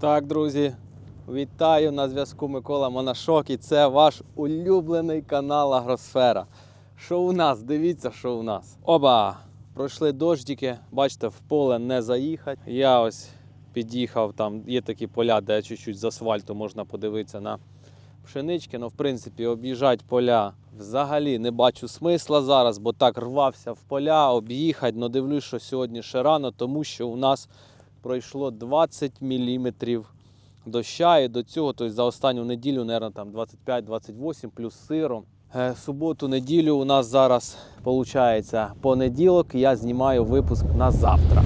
Так, друзі, вітаю на зв'язку Микола Монашок і це ваш улюблений канал Агросфера. Що у нас? Дивіться, що у нас. Оба! Пройшли дождики, бачите, в поле не заїхати. Я ось під'їхав, там є такі поля, де чуть-чуть з асфальту можна подивитися на пшенички. Ну, в принципі, об'їжджати поля взагалі не бачу смисла зараз, бо так рвався в поля, об'їхати. Ну дивлюсь, що сьогодні ще рано, тому що у нас пройшло 20 мм доща. І до цього, тобто за останню неділю, мабуть, там 25-28 плюс сиром. Е, Суботу, неділю у нас зараз виходить понеділок. Я знімаю випуск на завтра.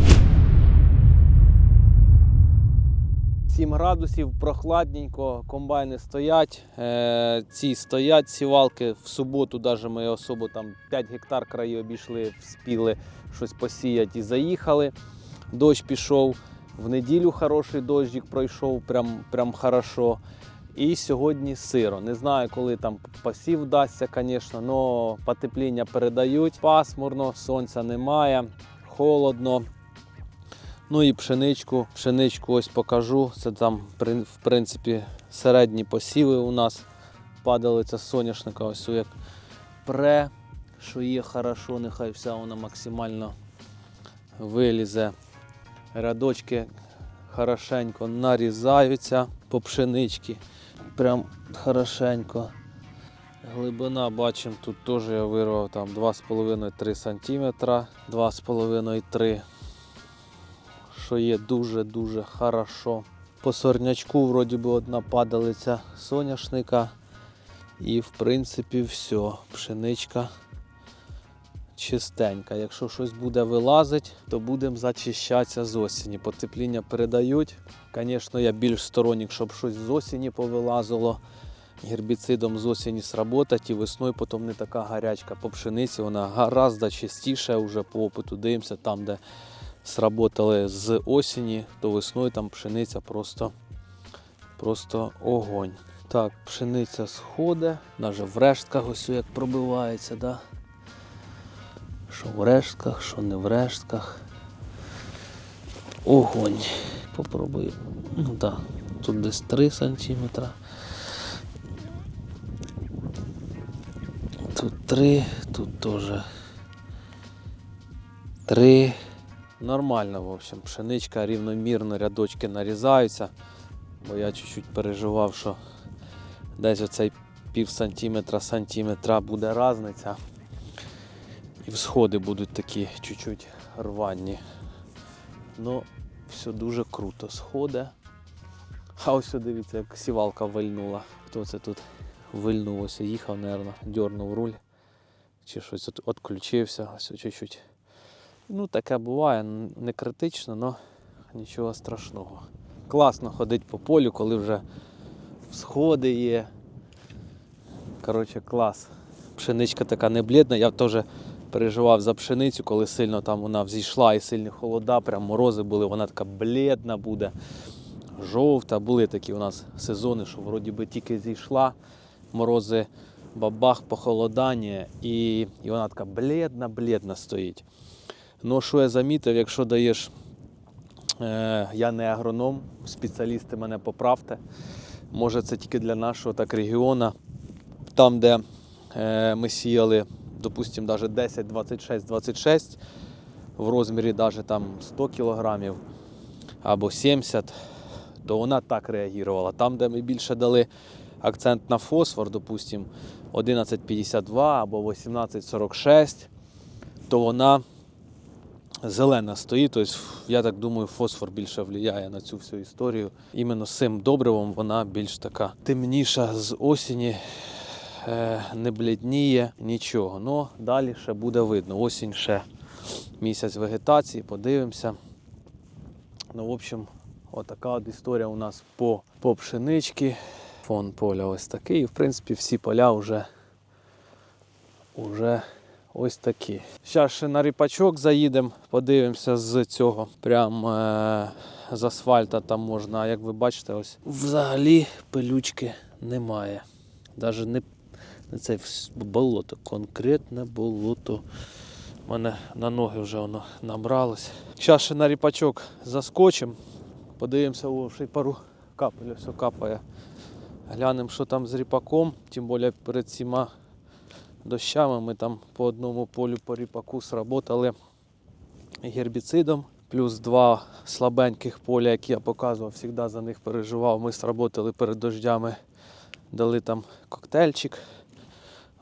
7 градусів, прохладненько, комбайни стоять. Е, ці стоять сівалки. В суботу навіть ми особо там 5 гектар краї обійшли, вспіли щось посіяти і заїхали. Дощ пішов. В неділю хороший дощик пройшов, прям, прям хорошо. І сьогодні сиро. Не знаю, коли там посів вдасться, звісно, але потепління передають. Пасмурно, сонця немає, холодно. Ну і пшеничку. Пшеничку ось покажу. Це там, в принципі, середні посіви у нас. Падалиця соняшника, ось як пре, що є хорошо, нехай вся вона максимально вилізе. Рядочки хорошенько нарізаються по пшеничці. Прям хорошенько. Глибина бачимо, тут теж я вирвав там 2,5-3 см, 2,5-3 що є дуже-дуже хорошо. По сорнячку вроді би одна падалиця соняшника. І в принципі все. Пшеничка чистенька. Якщо щось буде вилазити, то будемо зачищатися з осені. Потепління передають. Звісно, я більш сторонник, щоб щось з осені повилазило. Гербіцидом з осені сработати і весною потім не така гарячка по пшениці, вона гораздо чистіша вже по опиту дивимося, там, де сработали з осені, то весною там пшениця просто, просто огонь. Так, пшениця сходить, навіть в рештках ось як пробивається, да? Що в рештках, що не в рештках. Огонь. Попробую. Ну так, тут десь 3 сантиметра. Тут 3, тут теж 3. Нормально, в общем, пшеничка рівномірно, рядочки нарізаються, бо я чуть-чуть переживав, що десь оцей пів сантиметра, сантиметра буде різниця. І всходи будуть такі чуть-чуть рвані. Ну, все дуже круто сходить. А ось дивіться, як сівалка вильнула. Хто це тут вильнув, їхав, мабуть, дьорнув руль. Чи щось от, отключився, ось чуть-чуть. Ну, таке буває, не критично, але нічого страшного. Класно ходити по полю, коли вже всходи є. Коротше, клас. Пшеничка така не блідна. Я теж переживав за пшеницю, коли сильно там вона взійшла і сильні холода, прям морози були, вона така блідна буде, жовта. Були такі у нас сезони, що вроді би тільки зійшла, морози, бабах, похолодання, і, і вона така блідна, блідна стоїть. Ну, що я замітив, якщо даєш, е, я не агроном, спеціалісти мене поправте. Може, це тільки для нашого так регіону, там, де е, ми сіяли, допустимо, навіть 10, 26, 26, в розмірі навіть там 100 кілограмів або 70, то вона так реагувала. Там, де ми більше дали акцент на фосфор, допустимо, 11,52 або 18,46, то вона зелена стоїть. Тобто, я так думаю, фосфор більше впливає на цю всю історію. Іменно з цим добривом вона більш така темніша з осені, не блідніє нічого. Ну, далі ще буде видно. Осінь ще місяць вегетації, подивимося. Ну, в общем, отака от історія у нас по, по пшеничці. Фон поля ось такий. І, в принципі, всі поля вже, вже ось такі. Зараз ще на ріпачок заїдемо, подивимося з цього. Прям е- з асфальта там можна, як ви бачите, ось взагалі пилючки немає. Навіть не це болото, конкретне болото. У мене на ноги вже воно набралось. Зараз ще на ріпачок заскочимо, Подивимося, о, ще й пару капель все капає. Глянемо, що там з ріпаком, тим більше перед цими дощами ми там по одному полю по ріпаку сработали гербіцидом. Плюс два слабеньких поля, які я показував, завжди за них переживав. Ми сработали перед дождями, дали там коктейльчик,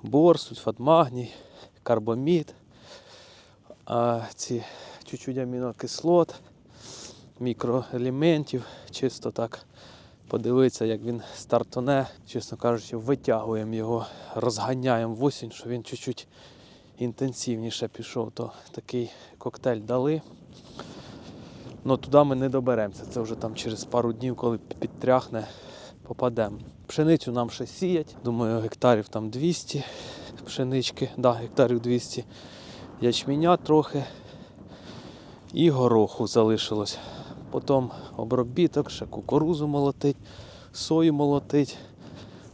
бор, сульфат магній, карбамід, ці чуть-чуть амінокислот, мікроелементів, чисто так подивитися, як він стартоне, чесно кажучи, витягуємо його, розганяємо в осінь, щоб він чуть-чуть інтенсивніше пішов, то такий коктейль дали. Ну туди ми не доберемося. Це вже там через пару днів, коли підтряхне, попадемо. Пшеницю нам ще сіять. Думаю, гектарів там 200 пшенички, да, гектарів 200. Ячменя трохи. І гороху залишилось. Потім обробіток, ще кукурузу молотить, сою молотить.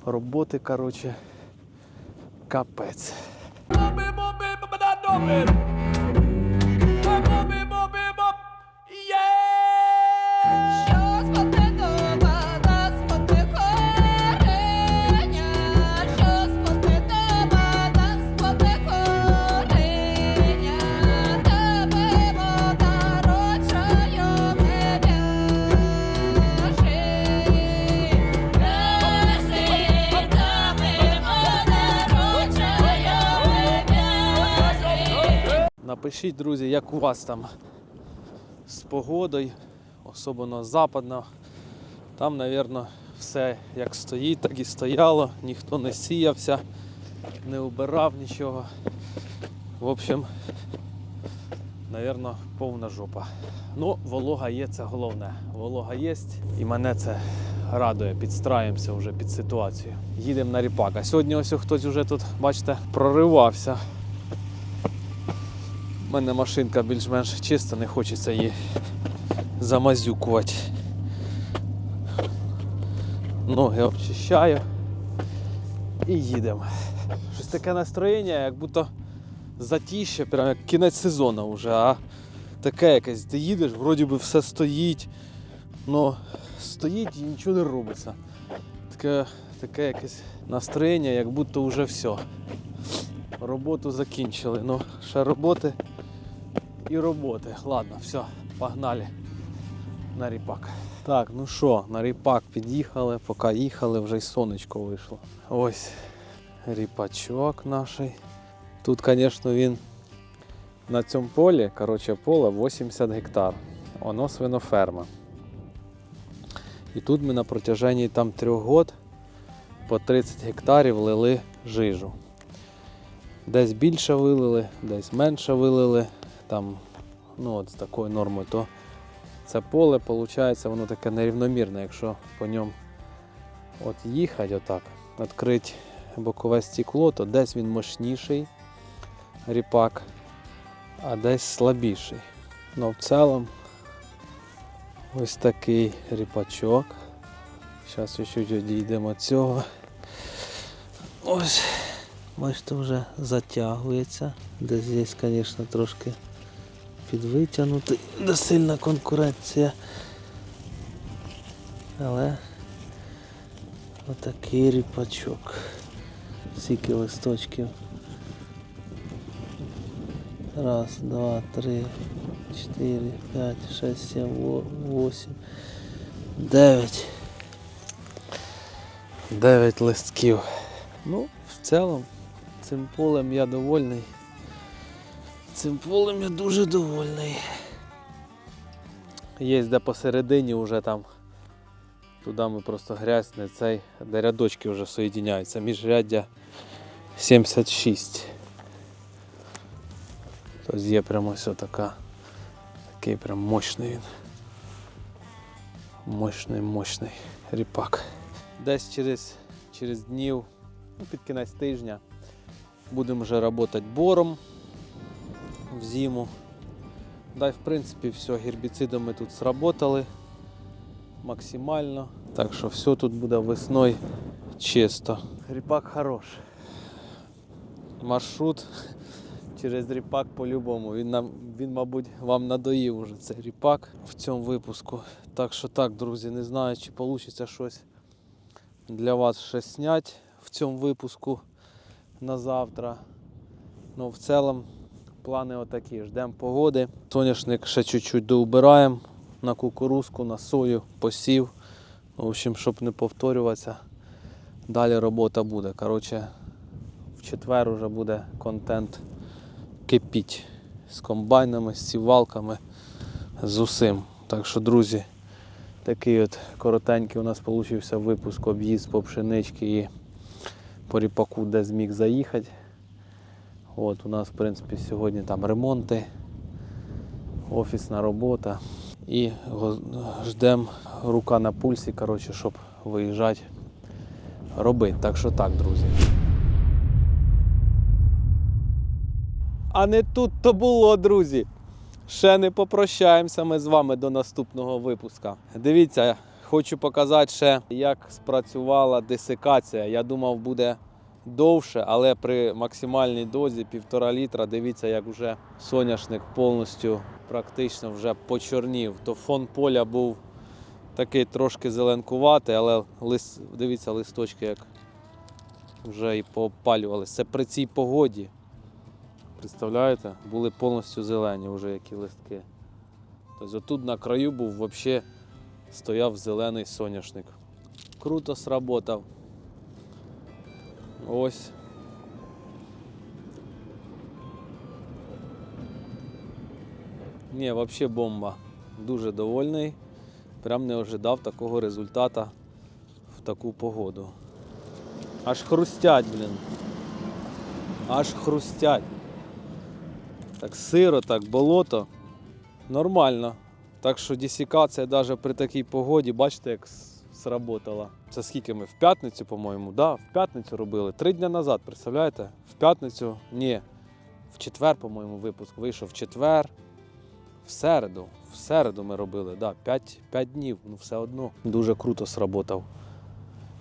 Роботи, коротше, капець. Напишіть, друзі, як у вас там з погодою, особливо западно. Там, мабуть, все як стоїть, так і стояло, ніхто не сіявся, не убирав нічого. В общем, мабуть, повна жопа. Ну, волога є, це головне. Волога є, і мене це радує. Підстраємося вже під ситуацію. Їдемо на ріпак. Сьогодні ось хтось вже тут, бачите, проривався. Мене машинка більш-менш чиста, не хочеться її замазюкувати. Ноги обчищаю і їдемо. Щось таке настроєння, як будто затіще, прям як кінець сезону вже, а таке якесь, ти їдеш, вроді би все стоїть, но стоїть і нічого не робиться. Таке, таке якесь настроєння, як будто вже все. Роботу закінчили. Ну, ще роботи і роботи. Ладно, все, погнали на ріпак. Так, ну що, на ріпак під'їхали, поки їхали, вже й сонечко вийшло. Ось ріпачок наш. Тут, звісно, він на цьому полі, коротше, поле 80 гектар. Воно свиноферма. І тут ми на протяженні там трьох год по 30 гектарів лили жижу. Десь більше вилили, десь менше вилили. Там, ну от з такою нормою, то це поле, виходить, воно таке нерівномірне, якщо по ньому от їхати отак, відкрити бокове стекло, то десь він мощніший ріпак, а десь слабіший. Ну в цілому ось такий ріпачок. Зараз чуть-чуть одійдемо цього. Ось. Бачите, вже затягується. Десь звісно, трошки підвитягнутий, де сильна конкуренція. Але отакий ріпачок. Скільки листочків. Раз, два, три, чотири, п'ять, шесть, сім, во- восемь, дев'ять. Дев'ять листків. Ну, в цілому, цим полем я довольний. Цим полем я дуже довольний. Є де посередині вже там. Туди ми просто грязь не цей, де рядочки вже соєдиняються. Міжряддя 76. Тобто є прямо ось така. Такий прям мощний він. Мощний, мощний ріпак. Десь через, через днів ну, під кінець тижня будемо вже працювати бором в зиму. Да, в принципі все, гербіцидом ми тут сработали максимально. Так що все тут буде весною чисто. Ріпак хорош. Маршрут через ріпак по-любому. Він, нам, він, мабуть, вам надоїв уже цей ріпак в цьому випуску. Так що так, друзі, не знаю, чи вийде щось для вас ще зняти в цьому випуску на завтра. Ну, в цілому плани отакі. Ждемо погоди. Соняшник ще чуть-чуть доубираємо на кукурузку, на сою, посів. В общем, щоб не повторюватися, далі робота буде. Коротше, в четвер вже буде контент кипіть з комбайнами, з сівалками, з усім. Так що, друзі, такий от коротенький у нас вийшов випуск об'їзд по пшенички і по ріпаку, де зміг заїхати. От у нас, в принципі, сьогодні там ремонти, офісна робота. І ждемо рука на пульсі, коротше, щоб виїжджати робити. Так що так, друзі. А не тут то було, друзі. Ще не попрощаємося ми з вами до наступного випуска. Дивіться, хочу показати ще, як спрацювала десикація. Я думав, буде довше, але при максимальній дозі півтора літра, дивіться, як вже соняшник повністю практично вже почорнів. То фон поля був такий трошки зеленкуватий, але лис, дивіться, листочки як вже і поопалювалися. Це при цій погоді. Представляєте? Були повністю зелені вже які листки. Тобто отут на краю був взагалі стояв зелений соняшник. Круто сработав. Ось. Ні, взагалі бомба. Дуже довольний. Прям не ожидав такого результата в таку погоду. Аж хрустять, блін. Аж хрустять. Так сиро, так болото. Нормально. Так що десікація навіть при такій погоді, бачите, як с- сработала. Це скільки ми? В п'ятницю, по-моєму, да, в п'ятницю робили. Три дня назад, представляєте? В п'ятницю, ні. В четвер, по-моєму, випуск вийшов в четвер. В середу. В середу ми робили, да, 5, 5 днів, ну все одно. Дуже круто сработав.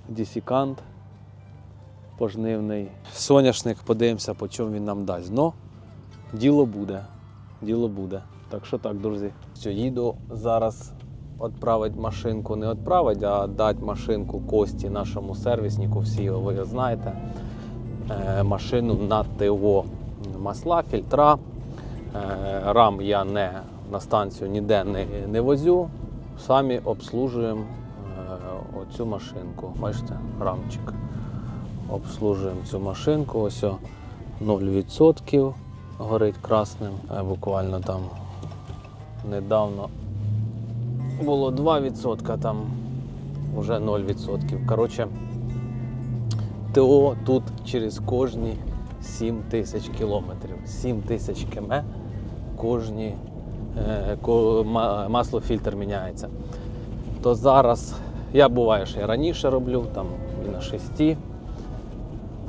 Десікант пожнивний. Соняшник, подивимося, по чому він нам дасть. Но діло буде. Діло буде. Так що так, друзі. Все, їду зараз відправити машинку, не відправити, а дати машинку Кості нашому сервіснику, всі ви знаєте. Е, машину на ТО. Масла, фільтра. Е, рам я не на станцію ніде не, не возю. Самі обслужуємо е, оцю машинку. Бачите, рамчик. Обслужуємо цю машинку. Ось 0% горить красним. Буквально там недавно було 2%, там вже 0%. Коротше, ТО тут через кожні 7 тисяч кілометрів. 7 тисяч км кожні е, ко- ма- маслофільтр міняється. То зараз я буває, що я раніше роблю, там і на 6,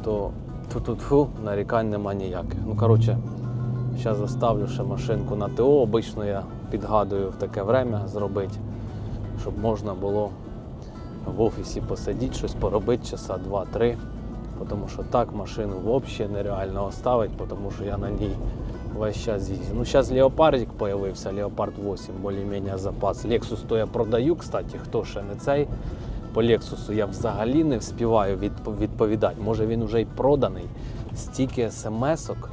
то ту-ту-ту, нарікань нема ніяких. Ну, коротше, зараз заставлю ще машинку на ТО. Обично я підгадую в таке время зробити, щоб можна було в офісі посидіти, щось поробити часа 2-3. Тому що так машину взагалі нереально оставити, тому що я на ній весь час їздю. Ну, зараз Леопардик появився, Леопард 8, більш-менш запас. Lexus то я продаю, кстати, хто ще не цей. По Lexus я взагалі не вспіваю відповідати. Може він вже й проданий. Стільки смс-ок,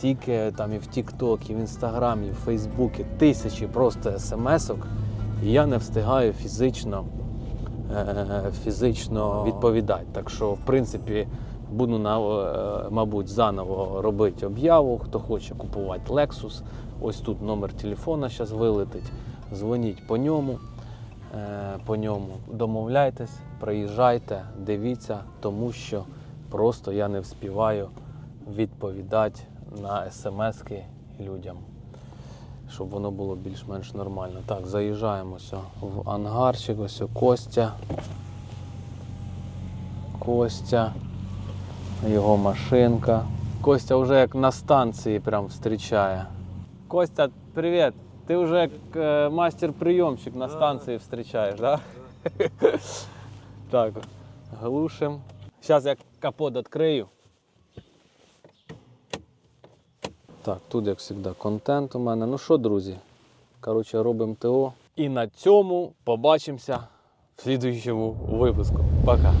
стільки там і в TikTok, і в Instagram, і в Фейсбуці, тисячі просто смс-ок, і я не встигаю фізично е, фізично відповідати. Так що, в принципі, буду е, мабуть, заново робити об'яву. Хто хоче купувати Lexus, ось тут номер телефона зараз вилетить. Дзвоніть по ньому. е, По ньому домовляйтесь, приїжджайте, дивіться, тому що просто я не вспіваю відповідати на смски людям щоб воно було більш-менш нормально. Так, заїжджаємо в ангарчик, ось Костя. Костя, його машинка. Костя вже як на станції прям зустрічає. Костя, привіт! Ти вже як е, мастер-прийомщик на станції зустрічаєш, так? Да? так, глушим. Зараз я капот відкрию. Так, тут, як завжди, контент у мене. Ну що, друзі? Коротше, робимо ТО. І на цьому побачимося в слідуючому випуску. Пока.